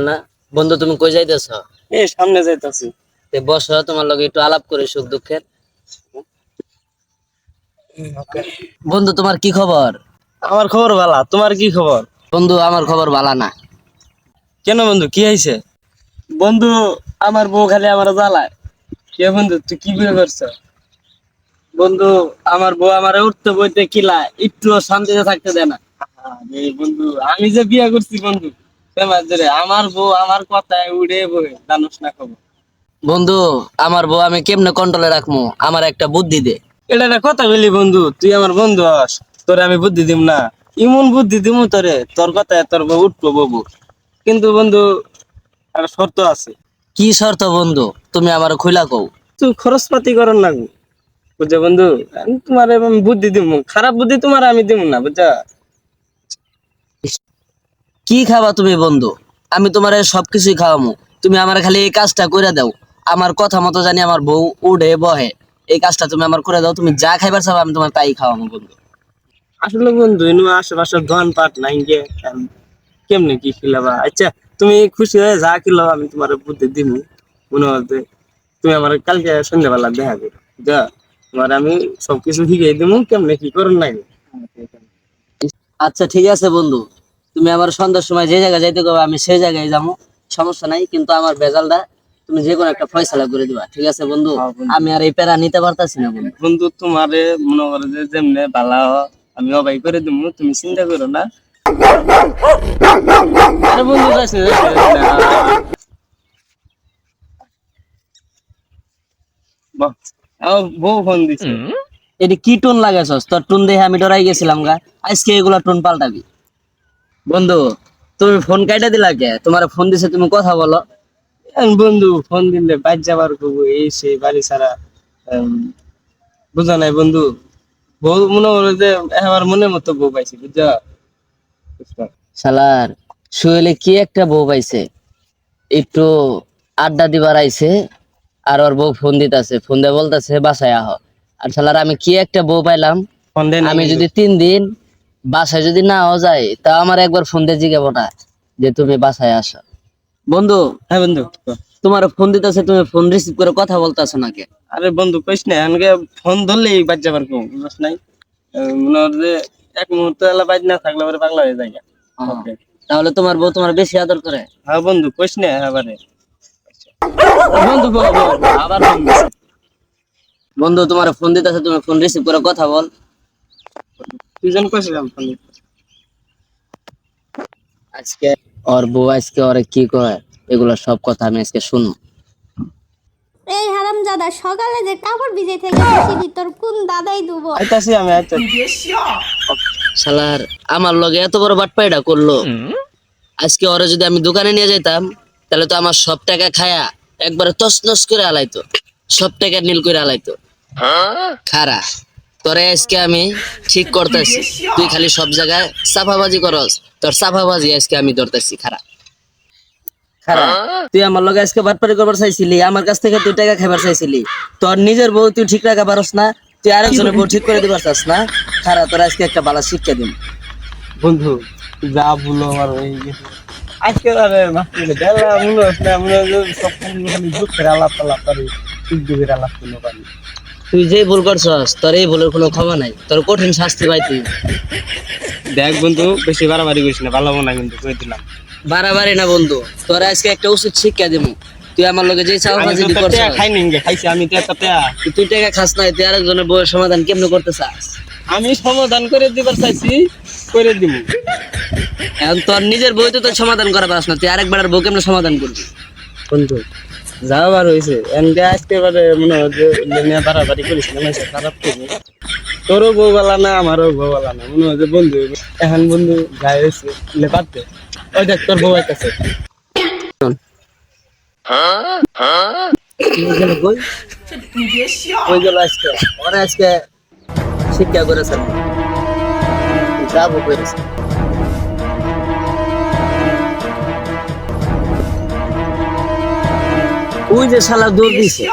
না? বন্ধু তুমি কই যাইতেছ? এই সামনে যাইতাছি। তে বস তোমার লগে একটু আলাপ করে সুখ দুঃখের। বন্ধু তোমার কি খবর? আমার খবর ভালো তোমার কি খবর? বন্ধু আমার খবর ভালো না। কেন বন্ধু কি হয়েছে বন্ধু আমার বউ খালি আমার জ্বালায়। কে বন্ধু তুই কি বিয়ে করছ? বন্ধু আমার বউ আমার উঠতে বইতে কিলায় একটু শান্তিতে থাকতে দেয় না। বন্ধু আমি যে বিয়ে করছি বন্ধু আমার বউ আমার কথায় উড়ে বই জানোস না খবর? বন্ধু আমার বউ আমি কেমনে কন্ট্রোলে রাখব আমার একটা বুদ্ধি দে। এটা একটা কথা বলি বন্ধু তুই আমার বন্ধু আস তোরে আমি বুদ্ধি দিম না। ইমন বুদ্ধি দিমু তোরে তোর কথায় তোর বউ উঠবো বউ কিন্তু বন্ধু একটা শর্ত আছে। কি শর্ত বন্ধু? তুমি আমার খুলা কও। তুই খরচ পাতি করার না বুঝছ বন্ধু আমি তোমার বুদ্ধি দিব খারাপ বুদ্ধি তোমার আমি দিব না বুঝছা? কি খাবা তুমি বন্ধু? আমি তোমার সবকিছুই খাওয়ামু। তুমি আমার খালি এই কাজটা করে দাও। আমার কথা মতো জানি আমার বউ উঠে বহে। এই কাজটা তুমি আমার করে দাও। তুমি যা খাইবার চাও আমি তোমার তাই খাওয়ামু বন্ধু। আসলে বন্ধু এনু আশেপাশে দোকান পাট নাই গে। কেমনে কি খিলাবা? আচ্ছা তুমি খুশি হয়ে যা খিলো আমি তোমার বুদ্ধি দিব মনে হতে তুমি আমার কালকে সন্ধ্যাবেলা দেখা করো। যা তোমার আমি সবকিছু শিখিয়ে দিব কেমনে কি করুন নাই। আচ্ছা ঠিক আছে বন্ধু। তুমি আমার সন্ধ্যার সময় যে জায়গায় যাইতে কবে আমি সেই জায়গায় যাব। সমস্যা নাই কিন্তু আমার বেজালটা তুমি যে কোনো একটা ফয়সালা করে দিবা ঠিক আছে বন্ধু? হ্যাঁ, আমি আর এই প্যারা নিতে পারতাছি না বন্ধু। বন্ধু তোমারে মনে করো যে যেমনে ভালো আমি অবাই করে দিব তুমি চিন্তা করো না। আরে বন্ধু যাস না, বউ ফোন দিছে। এটি কি টোন লাগাইছস? তোর টোন দেখে আমি ডরাই গেছিলাম গা। আজকে এগুলা টোন পাল্টাবি। বন্ধু তুমি ফোন কাইটা দিলা কে? তোমার ফোন দিছে তুমি কথা বলো। বন্ধু ফোন দিলে বাইর যাবার করব এই সেই বাড়ি ছাড়া উম, বুঝা নাই বন্ধু। বউ মনে করো যে আমার মনের মতো বউ পাইছি বুঝা শালার শুয়েলে কি একটা বউ পাইছে? একটু আড্ডা দিবার আইছে আর ওর বউ ফোন দিতাছে। ফোন দিয়ে বলতাছে বাসায় আহ। আর শালার আমি কি একটা বউ পাইলাম? আমি যদি তিন দিন বাসায় যদি নাও যাই তা আমার একবার ফোন দিয়ে জিজ্ঞাবো না যে তুমি বাসায় আসো। বন্ধু হ্যাঁ বন্ধু তোমার ফোন দিতেছে তুমি ফোন রিসিভ করে কথা বলতেছো নাকি? আরে বন্ধু কইস না আমাকে ফোন ধরলেই বাজ যাবার কেউ বুঝছ নাই? মনে হর যে এক মুহূর্ত এলা বাজ না থাকলে পরে পাগলা হয়ে যায়. তাহলে তোমার বউ তোমার বেশি আদর করে? হ্যাঁ বন্ধু কইস না এবারে বন্ধু আবার বন্ধু তোমার ফোন দিতেছে তুমি ফোন রিসিভ করে কথা বল। ফোন আজকে ওর বউ আজকে ওরে কি কয়? এগুলো সব কথা আমি আজকে শুনব। এই হারামজাদা সকালে যে কাপড় ভিজে থেকে তোর কোন দাদাই দুবো আইতাছি আমি আইতাছি। শালার আমার লগে এত বড় বাটপাইটা করল। আজকে ওরে যদি আমি দোকানে নিয়ে যেতাম তাহলে তো আমার সব টাকা খায়া একবারে তসনস করে আলাইতো। সব টাকা নীল করে আলাইতো। খারা। তোরে আজকে আমি ঠিক করতেছি। তুই খালি সব জায়গায় সাফাবাজি করস। তোর সাফাবাজি আজকে আমি ধরতেছি খারা খারা তুই আমার লগে আজকে বাটপারি করবার চাইছিলি আমার কাছ থেকে তুই টাকা খাবার চাইছিলি। তোর নিজের বউ তুই ঠিক রাখা পারস না তুই আরেকজনের বউ ঠিক করে দিবার চাস না। খারা তোর আজকে একটা বালা শিক্ষা দিন বন্ধু যা ভুলো আমার হয়ে গেছে আজকে আরে মাফি করে মনে হচ্ছে না হয় যে সব খালি খালি দুঃখের আলাপ আলাপ দুঃখের আলাপ করতে পারি। তুই যে ভুল করছস তোর এই ভুলের কোনো ক্ষমা নাই। তোর কঠিন শাস্তি পাই তুই। দেখ বন্ধু বেশি বাড়াবাড়ি করিস না ভালো মনে কিন্তু কই দিলাম। বাড়াবাড়ি না বন্ধু তোর আজকে একটা উচিত শিক্ষা দেবো তুই আমার লগে যে চাও আমি ফাজি তো করছস। খাই নি খাইছি আমি তো একটা তুই টাকা খাস নাই তুই আরেকজনের বউয়ের সমাধান কেমনে করতে চাস? আমি সমাধান করে দিবার চাইছি করে দিব এখন তোর নিজের বই তো তোর সমাধান করা পারস না তুই আরেকবার বউ কেমনে সমাধান করবি? বন্ধু যা বার হয়েছে এনকে আজকে বারে মনে হয় যে বাড়াবাড়ি করিস না মানুষের খারাপ করব তোরও বউ বলা না, আমারও বউ বলা না, মনে হয় যে বন্ধু এখন বন্ধু গায়ে হয়েছে লেপাতে ওই দেখ, তোর বউ গেল আজকে, ওরা আজকে শিক্ষা করেছে। যাব করেছে ওই যে শালা দৌড় দিছে।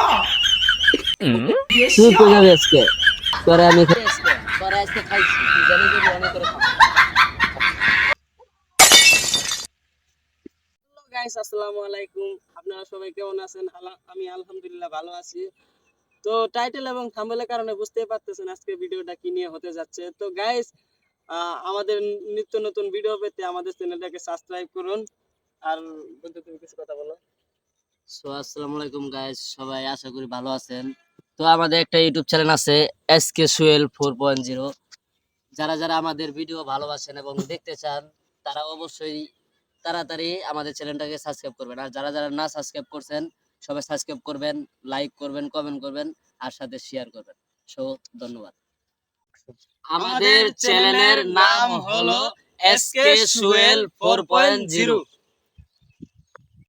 তুই কই যাবি আজকে? তোরে আমি আজকে খাইছি জানি অনেক করে গাইস আসসালামু আলাইকুম। আপনারা সবাই কেমন আছেন? আমি আলহামদুলিল্লাহ ভালো আছি। তো টাইটেল এবং থাম্বনেলের কারণে বুঝতেই পারতেছেন আজকে ভিডিওটা কি নিয়ে হতে যাচ্ছে। তো গাইস আমাদের নিত্য নতুন ভিডিও পেতে আমাদের চ্যানেলটাকে সাবস্ক্রাইব করুন। আর বন্ধু তুমি কিছু কথা বলো। সো আসসালামু আলাইকুম গাইস সবাই আশা করি ভালো আছেন। তো আমাদের একটা ইউটিউব চ্যানেল আছে S K Suel four point zero যারা যারা আমাদের ভিডিও ভালোবাসেন এবং দেখতে চান তারা অবশ্যই তাড়াতাড়ি আমাদের চ্যানেলটাকে সাবস্ক্রাইব করবেন। আর যারা যারা না সাবস্ক্রাইব করছেন সবাই সাবস্ক্রাইব করবেন লাইক করবেন কমেন্ট করবেন আর সাথে শেয়ার করবেন। সো ধন্যবাদ। আমাদের চ্যানেলের নাম হলো S K Suel four point zero